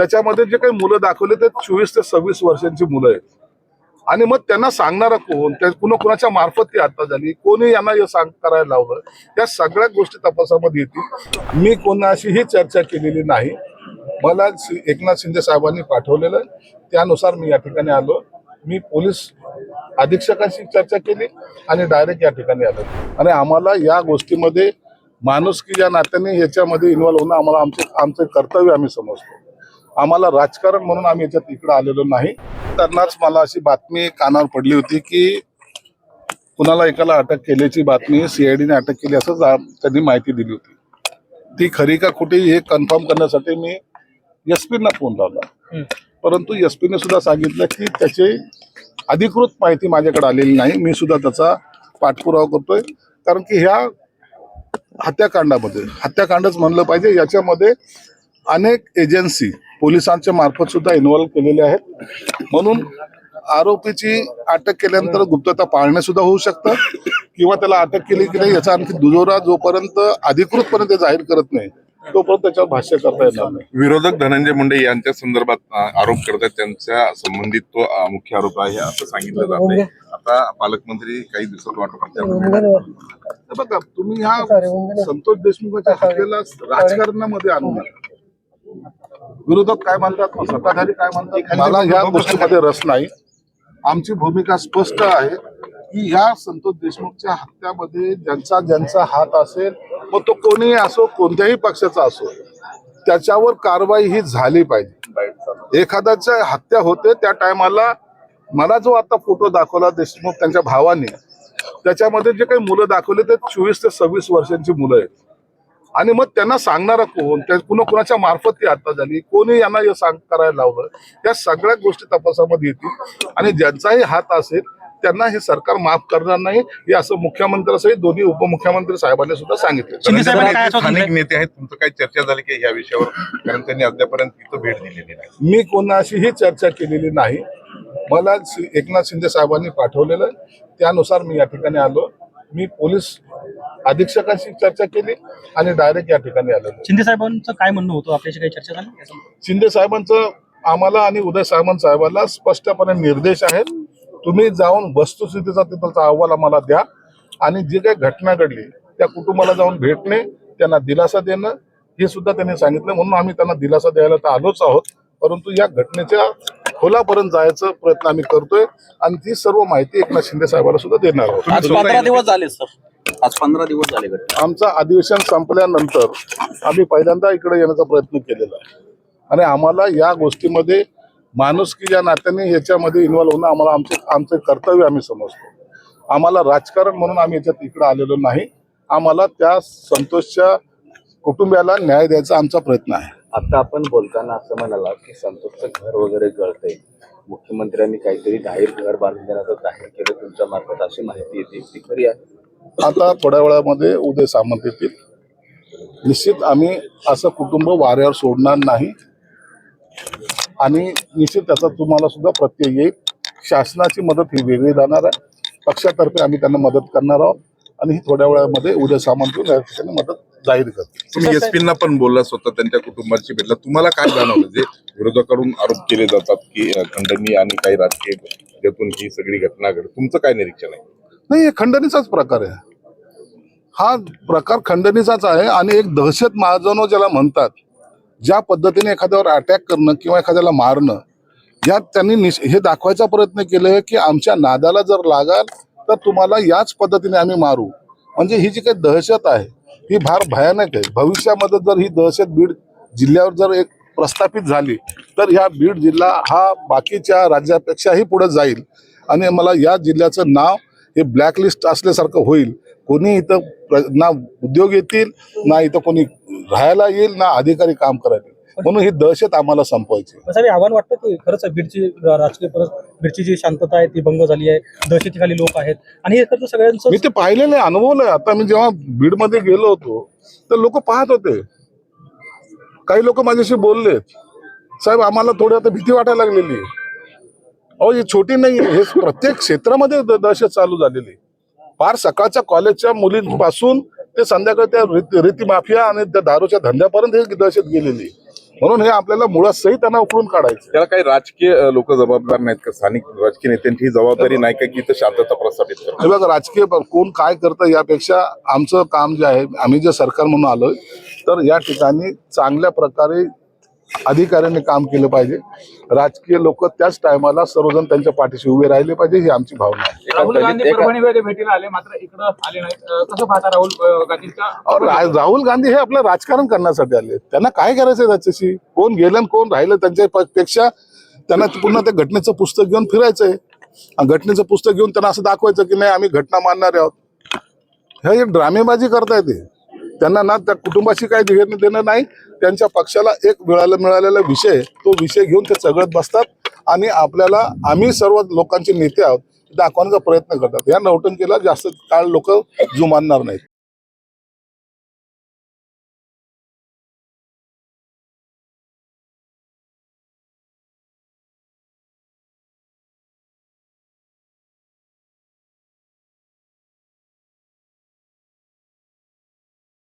त्याच्यामध्ये जे काही मुलं दाखवले ते चोवीस ते सव्वीस वर्षांची मुलं आहेत. आणि मग त्यांना सांगणारा कोण? त्या कुणा कुणाच्या मार्फत ती आता झाली? कोणी यांना हे सांग करायला लावलं? या सगळ्या गोष्टी तपासामध्ये येतील. मी कोणाशी ही चर्चा केलेली नाही. मला एकनाथ शिंदे साहेबांनी पाठवलेलं आहे. त्यानुसार मी या ठिकाणी आलो. मी पोलीस अधीक्षकांशी चर्चा केली आणि डायरेक्ट या ठिकाणी आलो. आणि आम्हाला या गोष्टीमध्ये माणुसकी या नात्याने याच्यामध्ये इन्व्हॉल्व होणं आम्हाला आमचे आमचे कर्तव्य आम्ही समजतो. आम्हाला राजकारण म्हणून आम्ही याच्यात इकडे आलेलो नाही. त्यांनाच मला अशी बातमी कानावर पडली होती की कुणाला एकाला अटक केल्याची बातमी सीआयडीने अटक केली असं त्यांनी माहिती दिली होती. ती खरी का खोटी हे कन्फर्म करण्यासाठी मी एस पीना फोन लावला. परंतु एस पीने सुद्धा सांगितलं की त्याची अधिकृत माहिती माझ्याकडे आलेली नाही. मी सुद्धा त्याचा पाठपुरावा करतोय. कारण की ह्या हत्याकांडामध्ये हत्याकांडच म्हणलं पाहिजे. याच्यामध्ये अनेक एजन्सी पोलिसांच्या मार्फत सुद्धा इन्व्हॉल्व केलेले आहेत. म्हणून आरोपीची अटक केल्यानंतर गुप्तता पाळणे सुद्धा होऊ शकतं किंवा त्याला अटक केली की नाही याचा आणखी दुजोरा जोपर्यंत अधिकृतपणे ते जाहीर करत नाही तोपर्यंत त्याच्यावर भाष्य करता येणार नाही. विरोधक धनंजय मुंडे यांच्या संदर्भात आरोप करतात त्यांच्या संबंधित तो मुख्य आरोप आहे असं सांगितलं जात आहे. आता पालकमंत्री काही दिवसात वाटत हे बघा तुम्ही ह्या संतोष देशमुखाच्या हत्येला राजकारणामध्ये आणू नका विरोधक काय म्हणतात सत्ताधारी काय म्हणतात? मला ह्या गोष्टीमध्ये रस नाही. आमची भूमिका स्पष्ट आहे की ह्या संतोष देशमुखच्या हत्यामध्ये ज्यांचा ज्यांचा हात असेल मग तो कोणीही असो कोणत्याही पक्षाचा असो त्याच्यावर कारवाई ही झाली पाहिजे. एखाद्याच्या हत्या होते त्या टायमाला मला जो आता फोटो दाखवला देशमुख त्यांच्या भावाने त्याच्यामध्ये जे काही मुलं दाखवले ते चोवीस ते सव्वीस वर्षांची मुलं आहेत. आणि मग त्यांना सांगणारा कोण? त्या कुणा कुणाच्या मार्फत ती आता झाली? कोणी यांना हे सांग करायला लावलं? त्या सगळ्या गोष्टी तपासामध्ये येतील. आणि ज्यांचाही हात असेल त्यांना हे सरकार माफ करणार नाही. हे असं मुख्यमंत्र्यासहित दोन्ही उपमुख्यमंत्री साहेबांनी सुद्धा सांगितलं. स्थानिक? नेते आहेत तुमचं काही चर्चा झाली की या विषयावर कारण त्यांनी अद्यापर्यंत तिथं भेट दिलेली नाही. मी कोणाशीही चर्चा केलेली नाही. मला एकनाथ शिंदे साहेबांनी पाठवलेलं. त्यानुसार मी या ठिकाणी आलो. मी पोलीस अधीक्षकांशी चर्चा केली आणि डायरेक्ट या ठिकाणी आलो शिंदे साहेबांचं काय म्हणणं होतं? आपल्याशी काही चर्चा झाली? शिंदे साहेबांचं आम्हाला आणि उदय सामंत साहेबांना स्पष्टपणे निर्देश आहेत. तुम्ही जाऊन वस्तुस्थितीचा तिथलचा अहवाल आम्हाला द्या आणि जी काही घटना घडली त्या कुटुंबाला जाऊन भेटणे त्यांना दिलासा देणं हे सुद्धा त्यांनी सांगितलं. म्हणून आम्ही त्यांना दिलासा द्यायला तर आलोच आहोत. परंतु या घटनेच्या खोलापर्यंत जायचा प्रयत्न आम्ही करतोय आणि ती सर्व माहिती एकनाथ शिंदे साहेबांना सुद्धा देणार आहोत. दिवस झाले सर. आज पंधरा दिवस झाले आमचं अधिवेशन संपल्यानंतर आम्ही पहिल्यांदा इकडे येण्याचा प्रयत्न केलेला आहे. आणि आम्हाला या गोष्टीमध्ये माणुसकी या नात्याने याच्यामध्ये इन्व्हॉल्व होणं आम्हाला आमचे आमचे कर्तव्य आम्ही समजतो. आम्हाला राजकारण म्हणून आम्ही याच्यात इकडे आलेलो नाही. आम्हाला त्या संतोषच्या कुटुंबियाला न्याय द्यायचा आमचा प्रयत्न आहे. आता आपण बोलताना असं म्हणाला की संतोषचं घर वगैरे गळतंय. मुख्यमंत्र्यांनी काहीतरी जाहीर घर बांधून देण्याचं जाहीर केलं तुमच्या मार्फत अशी माहिती येते. ती खरी आहे. आता थोड्या वेळामध्ये उदय सामंत येतील. निश्चित आम्ही असं कुटुंब वाऱ्यावर सोडणार नाही. आणि निश्चित त्याचा तुम्हाला सुद्धा प्रत्यय येईल. शासनाची मदत ही वेगळी जाणार आहे. पक्षातर्फे आम्ही त्यांना मदत करणार आहोत. आणि ही थोड्या वेळामध्ये उदय सामंत या ठिकाणी मदत जाहीर करतील. तुम्ही एसपींना पण बोलला स्वतः त्यांच्या कुटुंबाची भेटला. तुम्हाला काय जाणवलं? जे विरोधकाकडून आरोप केले जातात की खंडणी आणि काही राजकीय ज्यातून ही सगळी घटना घडली तुमचं काय निरीक्षण आहे? नाही हे खंडणीचाच प्रकार आहे. हा प्रकार खंडणीचाच आहे आणि एक दहशत महाजनो ज्याला म्हणतात ज्या पद्धतीने एखाद्यावर अटॅक करणं किंवा एखाद्याला मारणं यात त्यांनी निश- हे दाखवायचा प्रयत्न केलाय की आमच्या नादाला जर लागाल तर तुम्हाला याच पद्धतीने आम्ही मारू. म्हणजे ही जी काही दहशत आहे ही फार भयानक आहे. भविष्यामध्ये जर ही दहशत बीड जिल्ह्यावर जर एक प्रस्थापित झाली तर ह्या बीड जिल्हा हा बाकीच्या राज्यापेक्षाही पुढे जाईल. आणि मला या जिल्ह्याचं नाव हे ब्लॅकलिस्ट असल्यासारखं होईल. कोणी इथं ना उद्योग येतील ना इथं कोणी राहायला येईल ना अधिकारी काम करायला येईल. म्हणून ही दहशत आम्हाला संपवायची. हे आव्हान वाटतं की खरंच बीडची राजकीय परत बीडची जी शांतता आहे ती भंग झाली आहे दहशतीखाली लोक आहेत. आणि हे खरं सगळ्यांचं मी ते पाहिलेलं आहे अनुभवलं आहे. आता मी जेव्हा बीडमध्ये गेलो होतो तर लोक पाहत होते. काही लोक माझ्याशी बोलले साहेब आम्हाला थोडी आता भीती वाटायला लागलेली आहे. अहो ही छोटी नाही. हे प्रत्येक क्षेत्रामध्ये दहशत चालू झालेली. फार सकाळच्या कॉलेजच्या मुलींपासून ते संध्याकाळी त्या रीती माफिया आणि त्या दारूच्या धंद्यापर्यंत ही दहशत गेलेली. म्हणून हे आपल्याला मुळात सही त्यांना उकळून काढायचं त्याला काही राजकीय लोक जबाबदार नाहीत का स्थानिक राजकीय नेत्यांची ही जबाबदारी नाही का की शांतता प्रस्थापित हे बघा राजकीय कोण काय करतं यापेक्षा आमचं काम जे आहे आम्ही जे सरकार म्हणून आलोय तर या ठिकाणी चांगल्या प्रकारे अधिकाऱ्यांनी काम केलं पाहिजे. राजकीय लोक त्याच टायमाला सर्वजण त्यांच्या पाठीशी उभे राहिले पाहिजे ही आमची भावना आहे. राहुल गांधी हे आपलं राजकारण करण्यासाठी आले. त्यांना काय करायचंय त्याच्याशी? कोण गेलं आणि कोण राहिलं त्यांच्या पेक्षा? त्यांना पुन्हा त्या घटनेचं पुस्तक घेऊन फिरायचंय. आणि घटनेचं पुस्तक घेऊन त्यांना असं दाखवायचं की नाही आम्ही घटना मानणारे आहोत. हे एक ड्रामेबाजी करतायत ते. त्यांना ना त्या कुटुंबाशी काही घेणं देणं नाही त्यांच्या पक्षाला एक मिळाला मिळालेला विषय तो विषय घेऊन ते चघळत बसतात आणि आपल्याला आम्ही सर्व लोकांचे नेते आहोत दाखवण्याचा प्रयत्न करतात. या नौटंकीला जास्त काळ लोक जुमानणार नाहीत.